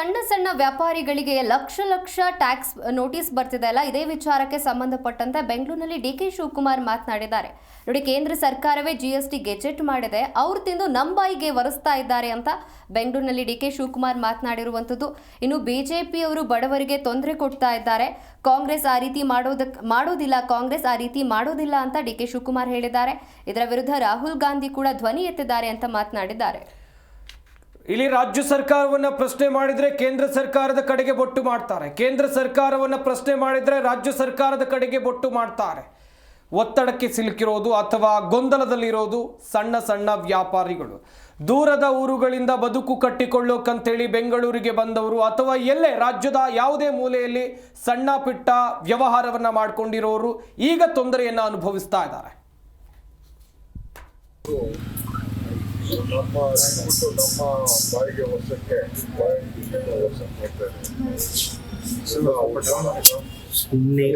ಸಣ್ಣ ಸಣ್ಣ ವ್ಯಾಪಾರಿಗಳಿಗೆ ಲಕ್ಷ ಲಕ್ಷ ಟ್ಯಾಕ್ಸ್ ನೋಟಿಸ್ ಬರ್ತಿದೆ ಅಲ್ಲ, ಇದೇ ವಿಚಾರಕ್ಕೆ ಸಂಬಂಧಪಟ್ಟಂತೆ ಬೆಂಗಳೂರಿನಲ್ಲಿ ಡಿ ಕೆ ಶಿವಕುಮಾರ್ ಮಾತನಾಡಿದ್ದಾರೆ. ನೋಡಿ, ಕೇಂದ್ರ ಸರ್ಕಾರವೇ ಜಿ ಎಸ್ ಟಿ ಗೆಜೆಟ್ ಮಾಡಿದೆ. ಅವ್ರು ತಿಂದು ನಂಬಾಯಿಗೆ ವರೆಸ್ತಾ ಇದ್ದಾರೆ ಅಂತ ಬೆಂಗಳೂರಿನಲ್ಲಿ ಡಿ ಕೆ ಶಿವಕುಮಾರ್ ಮಾತನಾಡಿರುವಂಥದ್ದು. ಇನ್ನು ಬಿಜೆಪಿಯವರು ಬಡವರಿಗೆ ತೊಂದರೆ ಕೊಡ್ತಾ ಇದ್ದಾರೆ. ಕಾಂಗ್ರೆಸ್ ಆ ರೀತಿ ಮಾಡೋದಕ್ಕೆ ಮಾಡೋದಿಲ್ಲ, ಕಾಂಗ್ರೆಸ್ ಆ ರೀತಿ ಮಾಡೋದಿಲ್ಲ ಅಂತ ಡಿ ಕೆ ಶಿವಕುಮಾರ್ ಹೇಳಿದ್ದಾರೆ. ಇದರ ವಿರುದ್ಧ ರಾಹುಲ್ ಗಾಂಧಿ ಕೂಡ ಧ್ವನಿ ಎತ್ತಿದ್ದಾರೆ ಅಂತ ಮಾತನಾಡಿದ್ದಾರೆ. ಇಲ್ಲಿ ರಾಜ್ಯ ಸರ್ಕಾರವನ್ನ ಪ್ರಶ್ನೆ ಮಾಡಿದ್ರೆ ಕೇಂದ್ರ ಸರ್ಕಾರದ ಕಡೆಗೆ ಬೊಟ್ಟು ಮಾಡ್ತಾರೆ. ಕೇಂದ್ರ ಸರ್ಕಾರವನ್ನ ಪ್ರಶ್ನೆ ಮಾಡಿದ್ರೆ ರಾಜ್ಯ ಸರ್ಕಾರದ ಕಡೆಗೆ ಬೊಟ್ಟು ಮಾಡ್ತಾರೆ. ಒತ್ತಡಕ್ಕೆ ಸಿಲುಕಿರೋದು ಅಥವಾ ಗೊಂದಲದಲ್ಲಿರೋದು ಸಣ್ಣ ಸಣ್ಣ ವ್ಯಾಪಾರಿಗಳು. ದೂರದ ಊರುಗಳಿಂದ ಬದುಕು ಕಟ್ಟಿಕೊಳ್ಳೋಕಂತೇಳಿ ಬೆಂಗಳೂರಿಗೆ ಬಂದವರು ಅಥವಾ ಎಲ್ಲೇ ರಾಜ್ಯದ ಯಾವುದೇ ಮೂಲೆಯಲ್ಲಿ ಸಣ್ಣ ಪಿಟ್ಟ ವ್ಯವಹಾರವನ್ನು ಮಾಡಿಕೊಂಡಿರೋರು ಈಗ ತೊಂದರೆಯನ್ನು ಅನುಭವಿಸ್ತಾ ಇದ್ದಾರೆ. ನಮ್ಮ ಬಿಟ್ಟು ನಮ್ಮ ಬಾಯಿಗೆ ವರ್ಷಕ್ಕೆ ವರ್ಷಕ್ಕೆ ಸುಮ್ಮನೆ